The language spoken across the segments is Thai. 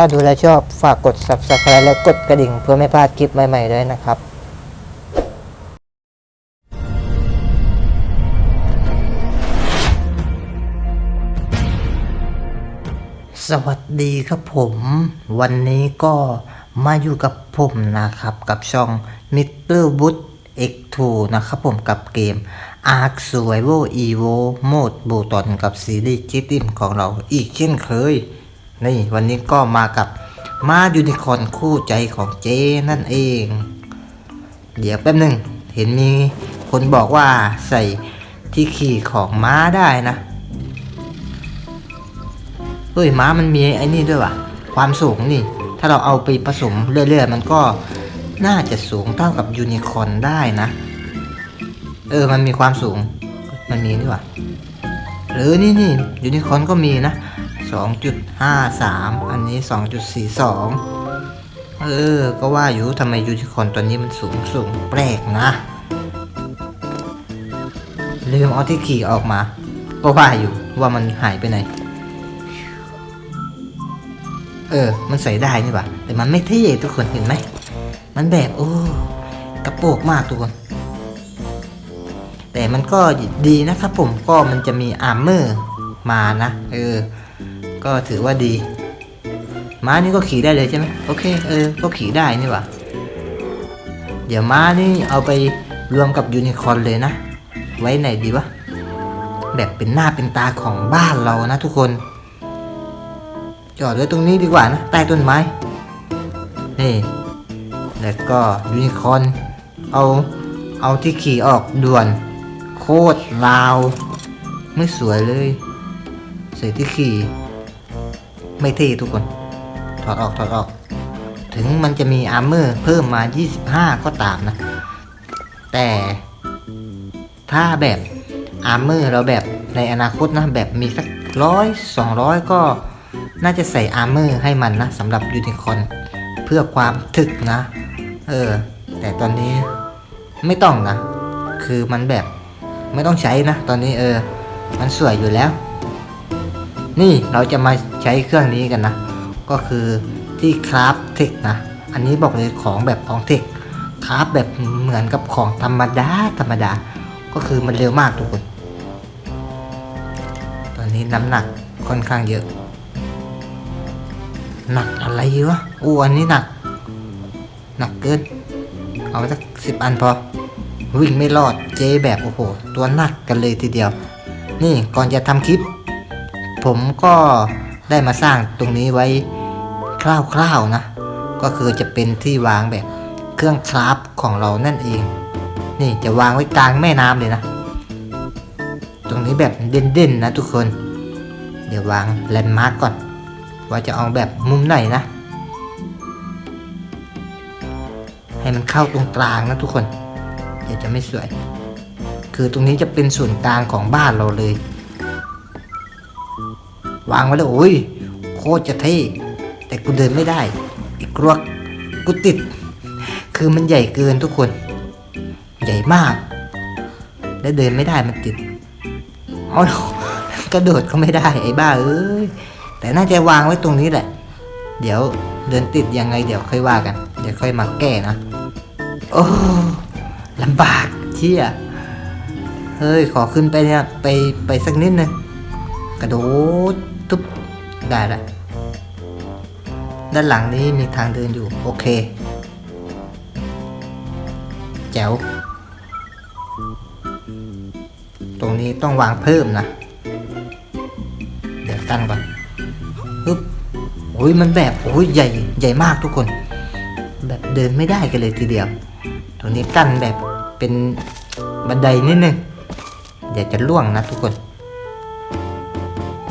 ถ้าดูแลชอบฝากกด subscribe และกดกระดิ่งเพื่อไม่พลาดคลิปใหม่ๆด้วยนะครับสวัสดีครับผม วันนี้ก็มาอยู่กับผมนะครับ กับช่อง Mr. Wood X2 นะครับผมกับเกม Ark Survival Evo Mode บูตอนกับซีรีส์จิติมของเราอีกเช่นเคย นี่วันนี้ก็มากับมายูนิคอนคู่ใจของเจนั่นเอง เดี๋ยวแป๊บหนึ่งเห็นมีคนบอกว่าใส่ที่ขี่ของม้าได้นะ เฮ้ยม้ามันมีไอ้นี่ด้วยวะความสูงนี่ ถ้าเราเอาไปผสมเรื่อยๆ มันก็น่าจะสูงเท่ากับยูนิคอนได้นะ เออมันมีความสูง มันมีนี่ว่ะหรือนี่นี่ยูนิคอนก็มีนะ 2.53 อันนี้ 2.42 เออ ก็ว่าอยู่ทำไมยูนิคอนตัวนี้มันสูงสูงแปลกนะลืมเอาที่ขี่ออกมา ก็ว่าอยู่ว่ามันหายไปไหน เออ มันใส่ได้นี่หว่าแต่มันไม่เท่ทุกคนเห็นไหม มันแบบโอ้กระโปรงมากทุกคน แต่มันก็ดีนะครับผมก็มันจะมีอาร์เมอร์มานะ เออ ก็ถือว่าดี ม้านี่ก็ขี่ได้เลยใช่ไหมโอเค เออ ก็ขี่ได้นี่หว่าเดี๋ยวม้านี่เอาไปรวมกับยูนิคอร์นเลยนะ ไว้ไหนดีวะ แบบเป็นหน้าเป็นตาของบ้านเรานะทุกคน จอดไว้ตรงนี้ดีกว่านะ ใต้ต้นไม้ นี่ แล้วก็ยูนิคอร์นเอา เอาที่ขี่ออกด่วน โคตรลาว ไม่สวยเลย ใส่ที่ขี่ ไม่เท่ทุกคน ถอดออกถอดออก ถึงมันจะมีอาร์เมอร์เพิ่มมา 25 ก็ตามนะ แต่ถ้าแบบอาร์เมอร์เราแบบในอนาคตนะ แบบมีสักร้อยสองร้อยก็น่าจะใส่อาร์เมอร์ให้มันนะสำหรับยูนิคอร์นเพื่อความถึกนะ เออ แต่ตอนนี้ไม่ต้องนะ คือมันแบบไม่ต้องใช้นะ ตอนนี้เออ มันสวยอยู่แล้ว นี่เราจะมาใช้เครื่องนี้กันนะ ก็คือที่คราฟเทคนะ อันนี้บอกเลยของแบบของเทคคราฟแบบเหมือนกับของธรรมดาธรรมดา ก็คือมันเร็วมากทุกคน ตอนนี้น้ำหนักค่อนข้างเยอะ หนักอะไรวะอู้อันนี้หนัก หนักเกิน เอาไปสักสิบอันพอ วิ่งไม่รอดเจ๊แบบโอ้โห ตัวหนักกันเลยทีเดียว นี่ก่อนจะทำคลิป ผมก็ได้มาสร้างตรงนี้ไว้คร่าวๆนะ ก็คือจะเป็นที่วางแบบเครื่องคราฟของเรานั่นเอง นี่จะวางไว้กลางแม่น้ำเลยนะ ตรงนี้แบบเด่นๆนะทุกคน เดี๋ยววางแลนด์มาร์กก่อน ว่าจะเอาแบบมุมไหนนะ ให้มันเข้าตรงกลางนะทุกคน เดี๋ยวจะไม่สวย คือตรงนี้จะเป็นส่วนกลางของบ้านเราเลย วางไว้แล้วโอ้ยโคตรจะเท่แต่กูเดินไม่ได้ อีกรวกกูติด คือมันใหญ่เกินทุกคน ใหญ่มาก และเดินไม่ได้มันติดเอากระโดดก็ไม่ได้ไอ้บ้าเอ้ยแต่น่าจะวางไว้ตรงนี้แหละ เดี๋ยวเดินติดยังไงเดี๋ยวค่อยว่ากัน เดี๋ยวค่อยมาแก้นะ โอ้ลำบากเชี่ยเฮ้ย ขอขึ้นไปเนี่ยไปไปสักนิดนึงกระโดด ตุ๊บได้ละด้านหลังนี้มีทางเดินอยู่ โอเค แจ๋ว ตรงนี้ต้องวางเพิ่มนะ เดี๋ยวตั้งก่อนปึ๊บโอ้ยมันแบบโอ้ยใหญ่ใหญ่มากทุกคน แบบเดินไม่ได้กันเลยทีเดียว ตรงนี้กั้นแบบเป็นบันไดนิดนึงเดี๋ยวจะล่วงนะทุกคน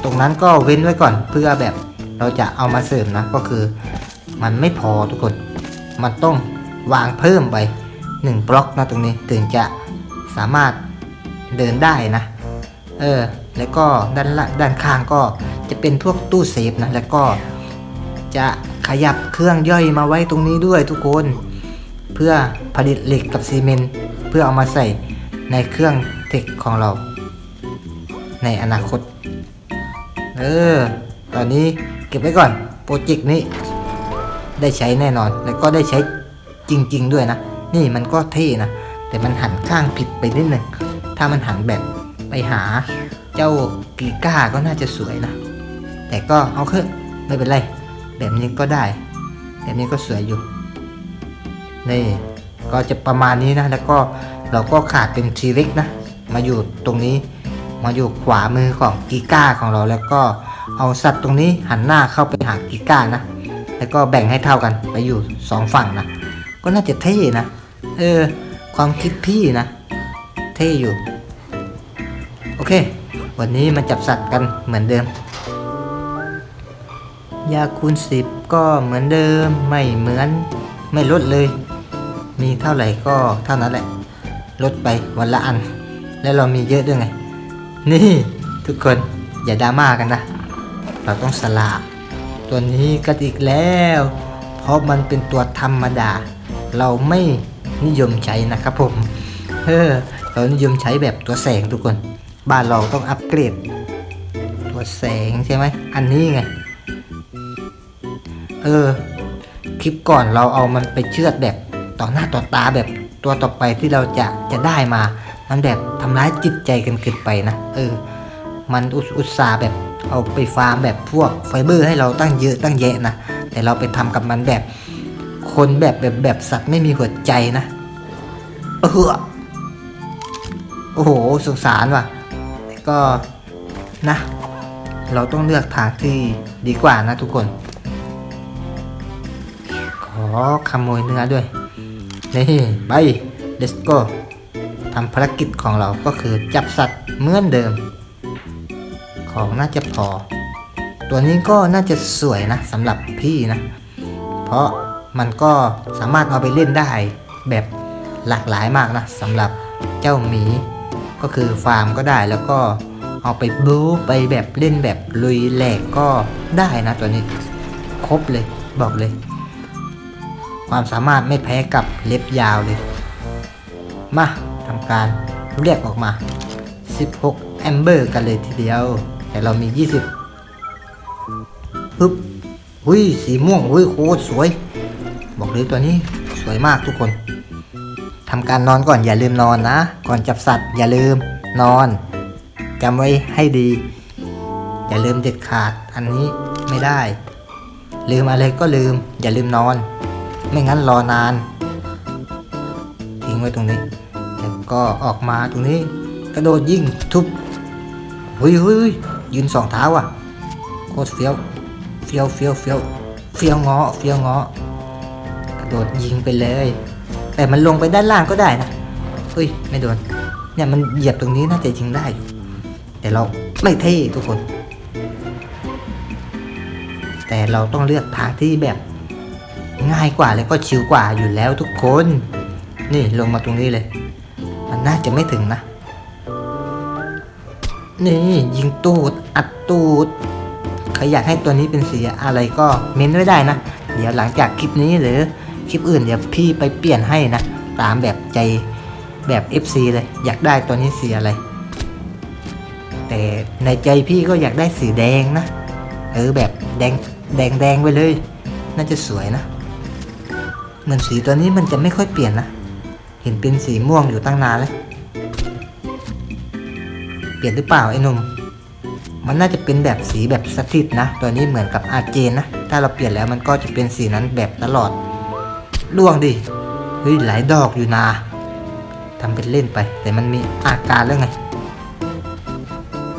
รงนั้นก็เว้นไว้ก่อนเพื่อแบบเราจะเอามาเสริมนะก็คือ มันไม่พอทุกคน มันต้องวางเพิ่มไปหนึ่งบล็อกนะตรงนี้ถึงจะสามารถเดินได้นะ เออ แล้วก็ด้านละด้านข้างก็จะเป็นพวกตู้เซฟนะแล้วก็จะขยับเครื่องย่อยมาไว้ตรงนี้ด้วยทุกคน เพื่อผลิตเหล็กกับซีเมนต์เพื่อเอามาใส่ในเครื่องเทคของเรา ในอนาคต เออ ตอนนี้เก็บไว้ก่อน โปรเจกต์นี้ ได้ใช้แน่นอน แล้วก็ได้ใช้จริง ๆ ด้วยนะ นี่มันก็เท่นะ แต่มันหันข้างผิดไปนิดหนึ่ง ถ้ามันหันแบบไปหาเจ้ากีก้าก็น่าจะสวยนะ แต่ก็เอาเถอะไม่เป็นไร แบบนี้ก็ได้ แบบนี้ก็สวยอยู่ นี่ ก็จะประมาณนี้นะ แล้วก็เราก็ขาดเป็นทีเล็กนะ มาอยู่ตรงนี้ มาอยู่ขวามือของกีก้าของเราแล้วก็เอาสัตว์ตรงนี้หันหน้าเข้าไปหากีก้านะ แล้วก็แบ่งให้เท่ากันไปอยู่สองฝั่งนะ ก็น่าจะเท่นะ เออ ความคิดพี่นะ เท่อยู่ โอเค วันนี้มาจับสัตว์กันเหมือนเดิม ยาคูณสิบก็เหมือนเดิม ไม่เหมือน ไม่ลดเลย มีเท่าไหร่ก็เท่านั้นแหละ ลดไปวันละอัน แล้วเรามีเยอะด้วยไง นี่ทุกคนอย่าดราม่ากันนะ เราต้องสละตัวนี้ก็อีกแล้ว เพราะมันเป็นตัวธรรมดา เราไม่นิยมใช้นะครับผมเออเรานิยมใช้แบบตัวแสงทุกคน บ้านเราต้องอัปเกรด ตัวแสงใช่ไหมอันนี้ไง เออ คลิปก่อนเราเอามันไปเชือดแบบต่อหน้าต่อตาแบบตัวต่อไปที่เราจะจะได้มา มันแบบทำร้ายจิตใจกันเกินไปนะ เออ มันอุตส่าห์แบบเอาไปฟาร์มแบบพวกไฟเบอร์ให้เราตั้งเยอะตั้งแยะนะ แต่เราไปทำกับมันแบบ คนแบบแบบแบบสัตว์ไม่มีหัวใจนะ เออโอ้โหสงสารว่ะ ก็นะ เราต้องเลือกทางที่ดีกว่านะทุกคน ขอขโมยเนื้อด้วย นี่ ไป let's go ทำภารกิจของเราก็คือจับสัตว์เหมือนเดิม ของน่าจะพอ ตัวนี้ก็น่าจะสวยนะสำหรับพี่นะ เพราะมันก็สามารถเอาไปเล่นได้แบบหลากหลายมากนะสำหรับเจ้าหมี ก็คือฟาร์มก็ได้แล้วก็เอาไปบู๊ไปแบบเล่นแบบลุยแหลกก็ได้นะตัวนี้ครบเลยบอกเลย ความสามารถไม่แพ้กับเล็บยาวเลย มา ทำการเรียกออกมา 16 แอมเบอร์กันเลยทีเดียว แต่เรามี 20ปึ๊บอุ้ยสีม่วงอุ้ยโคตรสวย บอกเลยตัวนี้สวยมากทุกคน ทำการนอนก่อนอย่าลืมนอนนะ ก่อนจับสัตว์อย่าลืมนอนจำไว้ให้ดี อย่าลืมเด็ดขาดอันนี้ไม่ได้ ลืมอะไรก็ลืม อย่าลืมนอน ไม่งั้นรอนาน ทิ้งไว้ตรงนี้ ก็ออกมาตรงนี้กระโดดยิงทุบเฮ้ยเฮ้ยยยืนสองเท้าอะโคตรเฟี้ยวเฟี้ยวเฟี้ยวเฟี้ยวเฟี้ยวงาะเฟี้ยวงาะกระโดดยิงไปเลย แต่มันลงไปด้านล่างก็ได้นะเฮ้ยไม่โดนเนี่ยมันเหยียบตรงนี้น่าจะยิงได้อยู่ แต่เราไม่เท่ทุกคน แต่เราต้องเลือกทางที่แบบง่ายกว่าแล้วก็ชิวกว่าอยู่แล้วทุกคน นี่ลงมาตรงนี้เลย มันน่าจะไม่ถึงนะ นี่ยิงตูด อัดตูด ใครอยากให้ตัวนี้เป็นสีอะไรก็เม้นไว้ได้นะ เดี๋ยวหลังจากคลิปนี้หรือคลิปอื่นเดี๋ยวพี่ไปเปลี่ยนให้นะ ตามแบบใจแบบ FC เลย อยากได้ตัวนี้สีอะไร แต่ในใจพี่ก็อยากได้สีแดงนะ เออแบบแดงแดงแดงไปเลย น่าจะสวยนะ เหมือนสีตัวนี้มันจะไม่ค่อยเปลี่ยนนะ ห็นเป็นสีม่วงอยู่ตั้งนานแล้ว เปลี่ยนหรือเปล่าไอ้นุ่ม มันน่าจะเป็นแบบสีแบบสถิตนะ ตัวนี้เหมือนกับอาเจนนะ ถ้าเราเปลี่ยนแล้วมันก็จะเป็นสีนั้นแบบตลอด ล่วงดิ เฮ้ยหลายดอกอยู่นาทำเป็นเล่นไป แต่มันมีอาการแล้วไง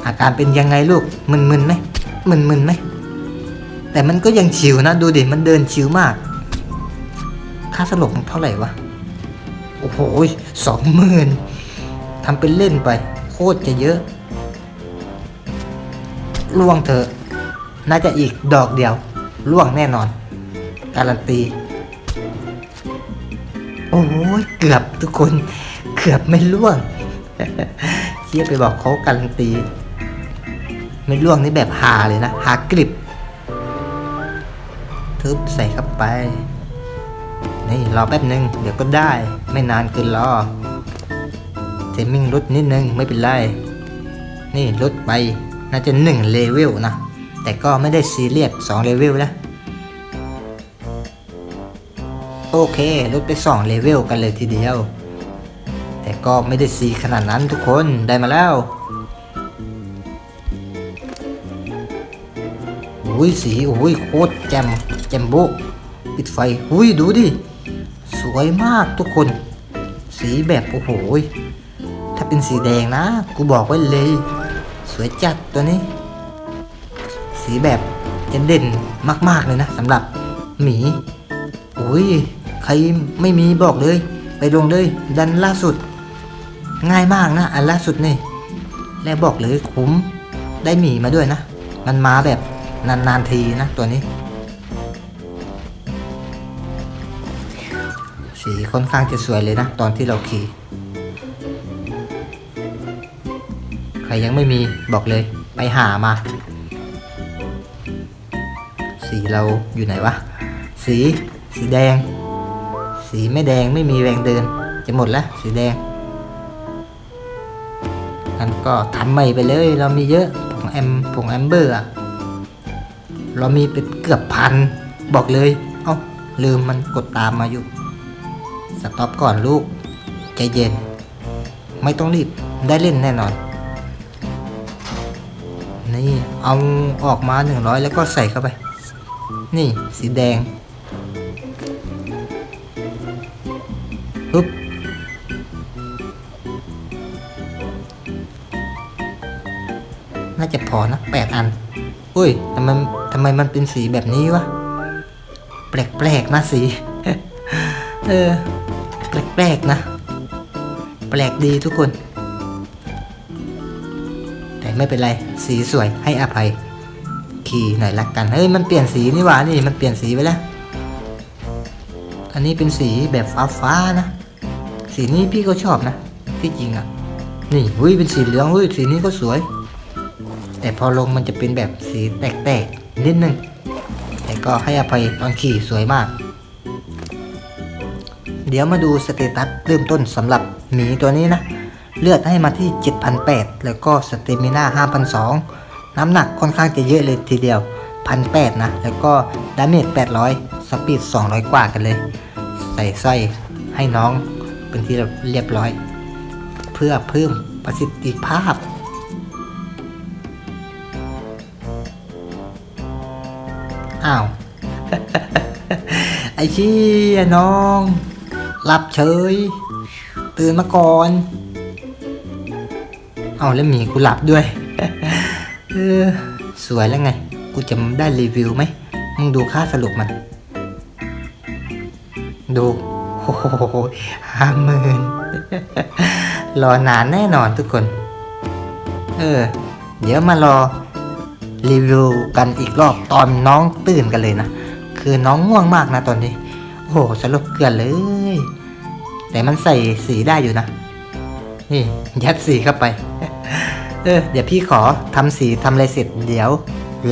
อาการเป็นยังไงลูก มึนๆไหมมึนๆไหม แต่มันก็ยังชิวนะ ดูดิ มันเดินชิวมาก ค่าสลบมันเท่าไหร่วะ โอ้โหสองหมื่นทำเป็นเล่นไป โคตรจะเยอะ ล่วงเถอะ น่าจะอีกดอกเดียว ล่วงแน่นอน การันตี โอ้ยเกือบทุกคน เกือบไม่ล่วงเชี่ยไปบอกเขาการันตี ไม่ล่วงนี่แบบหาเลยนะ หากริบ ทึบใส่เข้าไป นี่รอแป๊บหนึ่งเดี๋ยวก็ได้ไม่นานเกินรอเทมมิ่งลดนิดนึงไม่เป็นไร นี่ลดไปน่าจะหนึ่งเลเวลนะ แต่ก็ไม่ได้ซีเรียสสองเลเวลแล้วโอเคลดไป2เลเวลกันเลยทีเดียว แต่ก็ไม่ได้สีขนาดนั้นทุกคนได้มาแล้วอุ้ยสีอุ้ยโคตรแจ่มแจ่มโบปิดไฟอุ้ยดูดิ วยมากทุกคน สีแบบโอ้โหถ้าเป็นสีแดงนะ กูบอกไว้เลย สวยจัดตัวนี้ สีแบบจะเด่นมาก ๆ เลยนะสำหรับหมีอุ้ยใครไม่มีบอกเลย ไปลงเลย ดันล่าสุด ง่ายมากนะ อันล่าสุดนี่ และบอกเลยคุ้มได้หมีมาด้วยนะ มันมาแบบนาน ๆ ทีนะตัวนี้ สีค่อนข้างจะสวยเลยนะ ตอนที่เราขี่ ใครยังไม่มีบอกเลยไปหามา สีเราอยู่ไหนวะ สีสีแดง สีไม่แดงไม่มีแรงเดิน จะหมดแล้วสีแดงงั้นก็ทำใหม่ไปเลย เรามีเยอะผงแอมผงแอมเบอร์อะเรามีเป็นเกือบพัน บอกเลย เอ้าลืมมันกดตามมาอยู่ สต็อปก่อนลูก ใจเย็น ไม่ต้องรีบ ได้เล่นแน่นอน นี่เอาออกมา 100 แล้วก็ใส่เข้าไป นี่สีแดงปึ๊บน่าจะพอนะแปดอัน อุ้ยทำไมทำไมมันเป็นสีแบบนี้วะ แปลกๆนะสี เออ แปลกๆนะ แปลกดีทุกคน แต่ไม่เป็นไร สีสวยให้อภัย ขี่หน่อยละกัน เฮ้ย มันเปลี่ยนสีนี่หว่า นี่ มันเปลี่ยนสีไปแล้ว อันนี้เป็นสีแบบฟ้าฟ้าๆนะ สีนี้พี่ก็ชอบนะ ที่จริงอะ นี่หุ้ย เป็นสีเหลืองหุ้ย สีนี้ก็สวย แต่พอลงมันจะเป็นแบบสีแตกๆนิดนึง แต่ก็ให้อภัยตอนขี่สวยมาก เดี๋ยวมาดูสเตตัสเริ่มต้นสำหรับหมีตัวนี้นะ เลือดให้มาที่ 7,800 แล้วก็สเตมิน่า5,200 น้ำหนักค่อนข้างจะเยอะเลยทีเดียว 1,800 นะ แล้วก็ดาเมจ800 สปีด 200 กว่ากันเลย ใส่สร้อยให้น้องเป็นที่เรียบร้อย เพื่อเพิ่มประสิทธิภาพอ้าว ไอ้ชี้น้อง หลับเฉย ตื่นมาก่อน เอาแล้วมีกูหลับด้วย เออ สวยแล้วไง กูจะได้รีวิวไหม มึงดูค่าสรุปมัน ดู โอ้โหห้าหมื่นรอนานแน่นอนทุกคน เออ เดี๋ยวมารอรีวิวกันอีกรอบตอนน้องตื่นกันเลยนะ คือน้องง่วงมากนะตอนนี้ โอ้โหสลบเกลือนเลย แต่มันใส่สีได้อยู่นะ นี่ ยัดสีเข้าไป เออ เดี๋ยวพี่ขอทำสีทำอะไรเสร็จ เดี๋ยว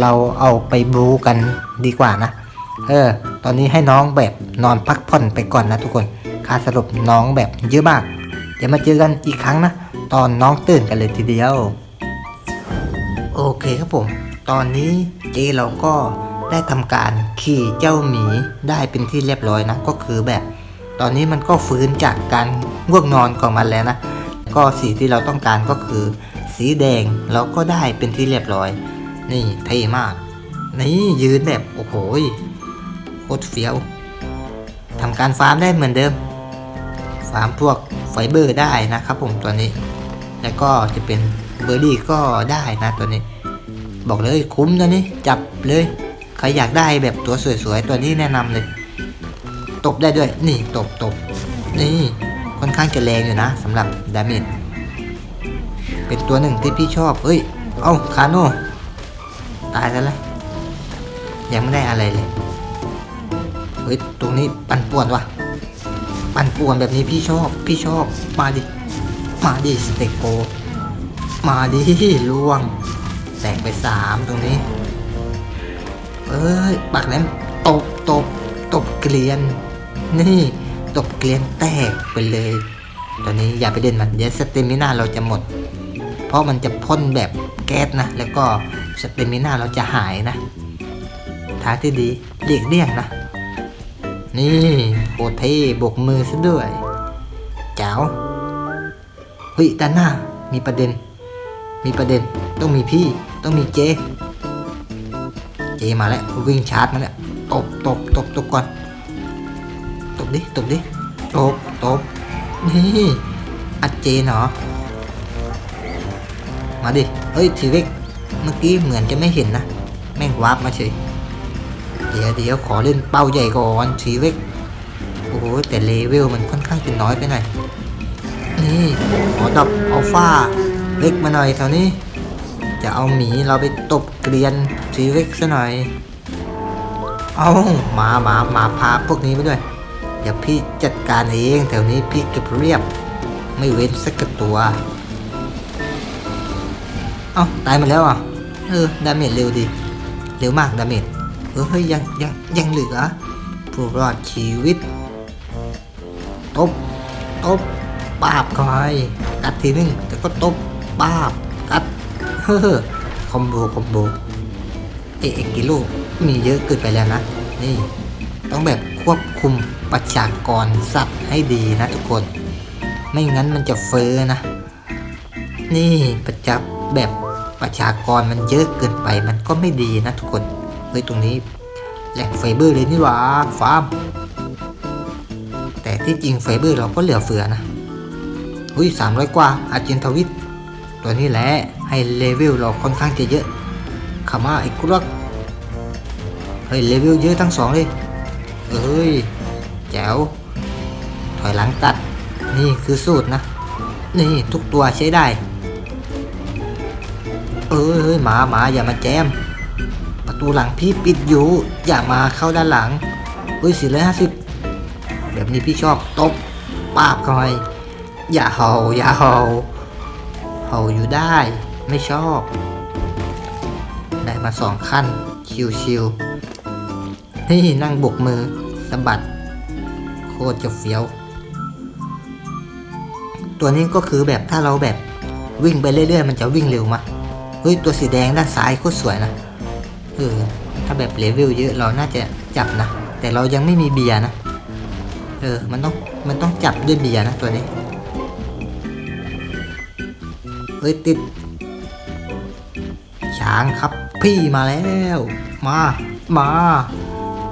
เราเอาไปบลูกันดีกว่านะ เออ ตอนนี้ให้น้องแบบนอนพักผ่อนไปก่อนนะทุกคนค่าสรุปน้องแบบเยอะมาก เดี๋ยวมาเจอกันอีกครั้งนะ ตอนน้องตื่นกันเลยทีเดียว โอเคครับผม ตอนนี้เจเราก็ ได้ทำการขี่เจ้าหมีได้เป็นที่เรียบร้อยนะ ก็คือแบบ ตอนนี้มันก็ฟื้นจากการง่วงนอนของมันแล้วนะ ก็สีที่เราต้องการก็คือ สีแดงเราก็ได้เป็นที่เรียบร้อย นี่เท่มาก นี่ยืนแบบโอ้โหโคตรเฟี้ยวทำการฟาร์มได้เหมือนเดิม ฟาร์มพวกไฟเบอร์ได้นะครับผมตัวนี้ แล้วก็จะเป็นเบอร์ดี้ก็ได้นะตัวนี้ บอกเลยคุ้มตัวนี้จับเลย ใครอยากได้แบบตัวสวยๆ ตัวนี้แนะนำเลย ตบได้ด้วย นี่ตบตบนี่ค่อนข้างจะแรงอยู่นะสำหรับดาเมจเป็นตัวหนึ่งที่พี่ชอบ เฮ้ย เอ้าคาโน่ตายแล้วละยังไม่ได้อะไรเลย เฮ้ย ตรงนี้ปั่นป่วนว่ะ ปั่นป่วนแบบนี้พี่ชอบ พี่ชอบ มาดิ มาดิสเต็กโก มาดิล่วง แตกไปสามตรงนี้ เอ้ยปักแหลมตบตบตบเกลียน นี่ตบเกลียนแตกไปเลย ตอนนี้อย่าไปเด่นมันเดี๋ยวสเตมินาเราจะหมด เพราะมันจะพ่นแบบแก๊สนะ แล้วก็สเตมินาเราจะหายนะทางที่ดีเลี่ยงเลี่ยงนะ นี่โคเท่บกมือซะด้วยเจ้าเฮ้ยด้านหน้ามีประเด็น มีประเด็นต้องมีพี่ต้องมีเจ เจมาแล้ววิ่งชาร์จมาแล้วตบตบตบตบก่อน ตบดิตบดิตบตบนี่อัดเจนเหรอมาดิเฮ้ยทีเล็กเมื่อกี้เหมือนจะไม่เห็นนะ แม่งวาร์ปมาเฉยเดี๋ยวเดี๋ยวขอเล่นเป้าใหญ่ก่อนทีเล็กโอ้โหแต่เลเวลมันค่อนข้างจะน้อยไปหน่อยนี่ขอดับอัลฟาเล็กมาหน่อยแถวนี้ จะเอาหมีเราไปตบเกลียนทีเล็กซะหน่อย เอาหมาหมาหมาพาพวกนี้มาด้วย เดี๋ยวพี่จัดการเองแถวนี้พี่เก็บเรียบ ไม่เว้นสักตัว เอาตายหมาแล้วอะเออดาเมจเร็วดีเร็วมากดาเมจเออเฮ้ยยังยังยังเหลือผู้รอดชีวิตตบตบปาบคอยกัดทีนึงแต่ก็ตบปาบกัด เฮ้อคอมโบคอมโบเอะเอกกิโลมีเยอะเกินไปแล้วนะ นี่ ต้องแบบควบคุมประชากรสัตว์ให้ดีนะทุกคน ไม่งั้นมันจะเฟ้อนะ นี่ประจับแบบประชากรมันเยอะเกินไปมันก็ไม่ดีนะทุกคน เฮ้ยตรงนี้แหล่งไฟเบอร์เลยนี่หว่าฟาร์ม แต่ที่จริงไฟเบอร์เราก็เหลือเฟือนะ อุ้ยสามร้อยกว่าอาเจนทวิต ตัวนี้แหละให้เลเวลเราค่อนข้างจะเยอะขามาไอ้กุลักเฮ้ยเลเวลเยอะทั้งสองเลยเอ้ยแจ๋วถอยหลังตัดนี่คือสูตรนะ นี่ทุกตัวใช้ได้ เอ้ยเฮ้ยหมาหมาอย่ามาแจม ประตูหลังพี่ปิดอยู่ อย่ามาเข้าด้านหลังเฮ้ยสี่ร้อยห้าสิบแบบนี้พี่ชอบตบปาบเข้าไปอย่าเห่าอย่าเห่า เห่าอยู่ได้ ไม่ชอบ ได้มาสองขั้น ชิวๆนี่นั่งบกมือสะบัด โคตรจะเฟี้ยว ตัวนี้ก็คือแบบถ้าเราแบบวิ่งไปเรื่อยๆ มันจะวิ่งเร็วมาเฮ้ย ตัวสีแดงด้านซ้ายโคตรสวยนะ เออ ถ้าแบบเลเวลเยอะเราน่าจะจับนะ แต่เรายังไม่มีเบียร์นะ เออ มันต้อง มันต้องจับด้วยเบียร์นะตัวนี้ ยติด ช้างครับ พี่มาแล้ว มา มา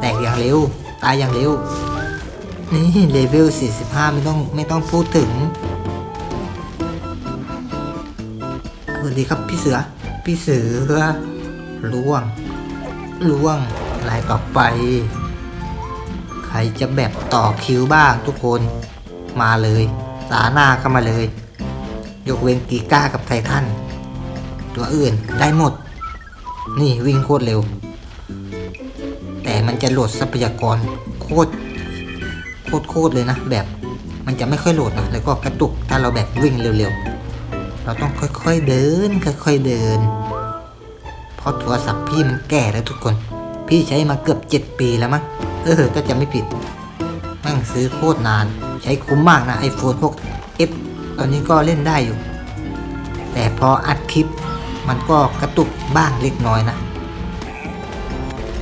แตกอย่างเร็ว ตายอย่างเร็ว นี่เลเวล 45 ไม่ต้องไม่ต้องพูดถึงสวัสดีครับพี่เสือ พี่เสือล่วงล่วงลายต่อไป ใครจะแบบต่อคิวบ้างทุกคนมาเลย สาหน้าเข้ามาเลย ยกเว้นกีก้ากับไททัน ตัวอื่นได้หมด นี่วิ่งโคตรเร็ว แต่มันจะโหลดทรัพยากรโคตรโคตรโคตรเลยนะแบบมันจะไม่ค่อยโหลดนะแล้วก็กระตุกถ้าเราแบบวิ่งเร็วๆ เราต้องค่อยๆเดิน ค่อยๆเดิน เพราะโทรศัพท์พี่มันแก่แล้วทุกคน พี่ใช้มาเกือบเจ็ดปีแล้วมั้งเออถ้าจะไม่ผิด มั่งซื้อโคตรนาน ใช้คุ้มมากนะ iPhone 6 F ตอนนี้ก็เล่นได้อยู่ แต่พออัดคลิปมันก็กระตุกบ้างเล็กน้อยนะ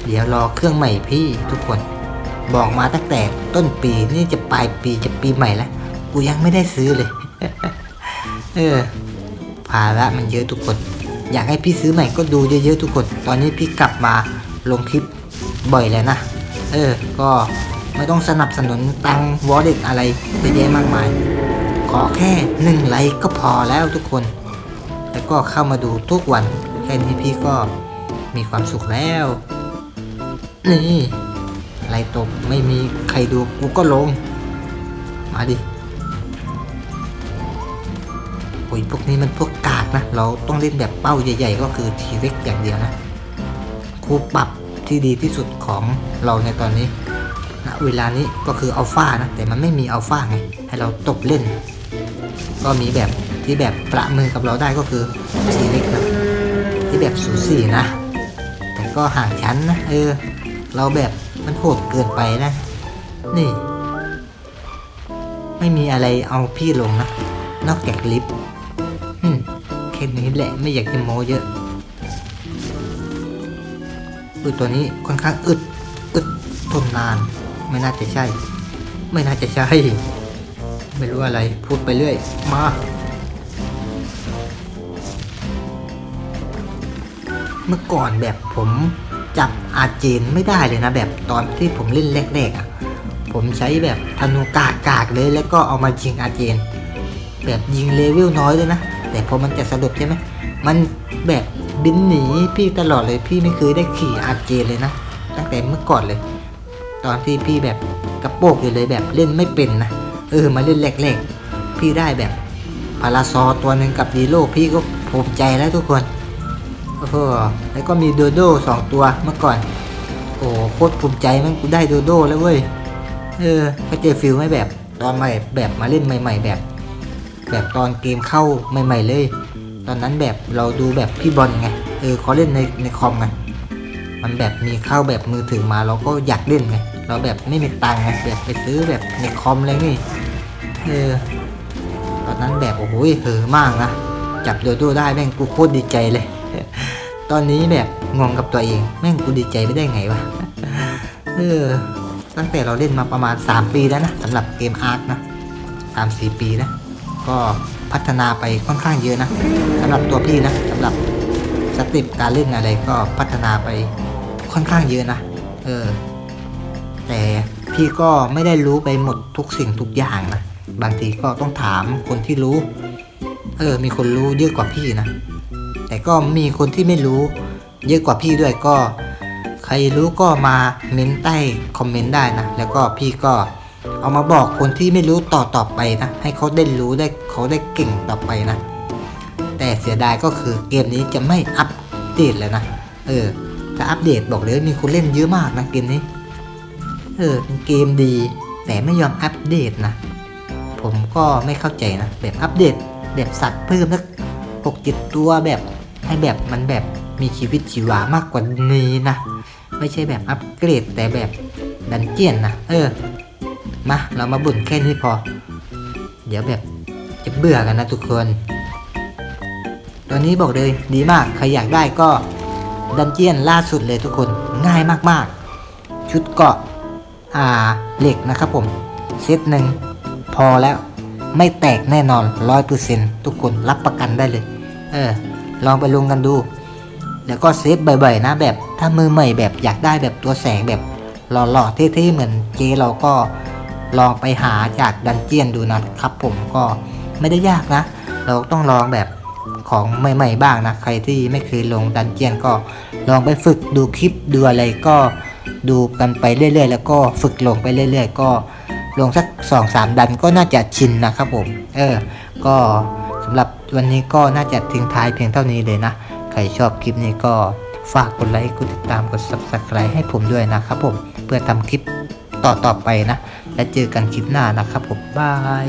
เดี๋ยวรอเครื่องใหม่พี่ทุกคน บอกมาตั้งแต่ต้นปีนี่จะปลายปีจะปีใหม่แล้ว กูยังไม่ได้ซื้อเลย เออภาระมันเยอะทุกคน อยากให้พี่ซื้อใหม่ก็ดูเยอะๆทุกคน ตอนนี้พี่กลับมาลงคลิปบ่อยแล้วนะ เออ ก็ไม่ต้องสนับสนุนตังวอลเล็ตอะไรเยอะแยะมากมาย ขอแค่หนึ่งไลค์ก็พอแล้วทุกคน แล้วก็เข้ามาดูทุกวัน แค่นี้พี่ก็มีความสุขแล้วนี่ไลค์ตบไม่มีใครดูกูก็ลง มาดิโอ้ยพวกนี้มันพวกกากนะ เราต้องเล่นแบบเป้าใหญ่ ๆ ก็คือทีเวกอย่างเดียวนะครูปรับที่ดีที่สุดของเราในตอนนี้ณเวลานี้ก็คืออัลฟานะ แต่มันไม่มีอัลฟาไง ให้เราตบเล่น ก็มีแบบที่แบบประมือกับเราได้ก็คือทีเล็กนะที่แบบสูสีนะ แต่ก็ห่างชั้นนะเออ เราแบบมันโหดเกินไปนะ นี่ ไม่มีอะไรเอาพี่ลงนะ นอกจากลิฟต์แค่นี้แหละไม่อยากจะโมเยอะอุ้ยตัวนี้ค่อนข้างอึด อึดทนนาน ไม่น่าจะใช่ ไม่น่าจะใช่ ไม่รู้อะไร พูดไปเรื่อย มา เมื่อก่อนแบบผมจับอาเจนไม่ได้เลยนะ แบบตอนที่ผมเล่นแรกๆอะ ผมใช้แบบธนูกากกากๆเลยแล้วก็เอามายิงอาเจน แบบยิงเลเวลน้อยเลยนะ แต่พอมันจะสะดุดใช่ไหมมันแบบบินหนีพี่ตลอดเลยพี่ไม่เคยได้ขี่อาเจนเลยนะ ตั้งแต่เมื่อก่อนเลย ตอนที่พี่แบบกระโปกอยู่เลยแบบเล่นไม่เป็นนะ เออมาเล่นแรกๆ พี่ได้แบบพาราซอตัวหนึ่งกับดีโลพี่ก็ภูมิใจแล้วทุกคนโอ้โหแล้วก็มีโดโดสองตัวเมื่อก่อน โอ้โคตรภูมิใจมันกูได้โดโดแล้วเว้ยเออก็เจอฟิลไหมแบบตอนใหม่แบบมาเล่นใหม่ ๆ แบบ แบบตอนเกมเข้าใหม่ ๆ เลย ตอนนั้นแบบเราดูแบบพี่บอลไงเออเขาเล่นในในคอมไงมันแบบมีเข้าแบบมือถือมาเราก็อยากเล่นไง เราแบบไม่มีตังค์แบบไปซื้อแบบในคอมอะไรนี่เออตอนนั้นแบบโอ้โหเหอมากนะจับโดโดได้แม่งกูโคตรดีใจเลย ตอนนี้แบบงงกับตัวเองแม่งกูดีใจไม่ได้ไงวะเออตั้งแต่เราเล่นมาประมาณ 3 ปีแล้วนะสำหรับเกมอาร์คนะสามสี่ปีนะก็พัฒนาไปค่อนข้างเยอะนะสำหรับตัวพี่นะสำหรับสติปการเล่นอะไรก็พัฒนาไปค่อนข้างเยอะนะเออ แต่พี่ก็ไม่ได้รู้ไปหมดทุกสิ่งทุกอย่างนะ บางทีก็ต้องถามคนที่รู้ เออ มีคนรู้เยอะกว่าพี่นะ แต่ก็มีคนที่ไม่รู้ เยอะกว่าพี่ด้วยก็ ใครรู้ก็มาเม้นใต้คอมเมนต์ได้นะ แล้วก็พี่ก็เอามาบอกคนที่ไม่รู้ต่อต่อไปนะ ให้เขาได้รู้ได้เขาได้เก่งต่อไปนะ แต่เสียดายก็คือเกมนี้จะไม่อัปเดตแล้วนะ เออถ้าอัปเดตบอกเลยมีคนเล่นเยอะมากนะเกมนี้ ออเป็นเกมดี แต่ไม่ยอมอัปเดตนะ ผมก็ไม่เข้าใจนะ แบบอัปเดต แบบสัตว์เพิ่มสักหกเจ็ดตัวแบบให้แบบมันแบบมีชีวิตชีวามากกว่านี้นะ ไม่ใช่แบบอัปเกรดแต่แบบดันเจียนนะเออ มาเรามาบ่นแค่นี้พอ เดี๋ยวแบบจะเบื่อกันนะทุกคนตัวนี้บอกเลยดีมากใครอยากได้ก็ดันเจียนล่าสุดเลยทุกคนง่ายมากๆ ชุดเกาะ อ่าเหล็กนะครับผมเซตหนึ่งพอแล้วไม่แตกแน่นอนร้อยเปอร์เซ็นทุกคนรับประกันได้เลย เออ ลองไปลงกันดู แล้วก็เซฟบ่อยๆนะแบบถ้ามือใหม่แบบอยากได้แบบตัวแสงแบบหล่อๆเท่ๆเหมือนเจเราก็ลองไปหาจากดันเจียนดูนะครับผมก็ไม่ได้ยากนะ เราต้องลองแบบของใหม่ ๆ บ้างนะ ใครที่ไม่เคยลงดันเจียนก็ลองไปฝึกดูคลิปดูอะไรก็ ดูกันไปเรื่อย ๆ แล้วก็ฝึกลงไปเรื่อย ๆ ก็ลงสักสองสามดันก็น่าจะชินนะครับผม เออ ก็สำหรับวันนี้ก็น่าจะทิ้งท้ายเพียงเท่านี้เลยนะ ใครชอบคลิปนี้ก็ฝากกดไลค์ กดติดตาม กด subscribe ให้ผมด้วยนะครับผม เพื่อทำคลิปต่อๆไปนะ และเจอกันคลิปหน้านะครับผม บาย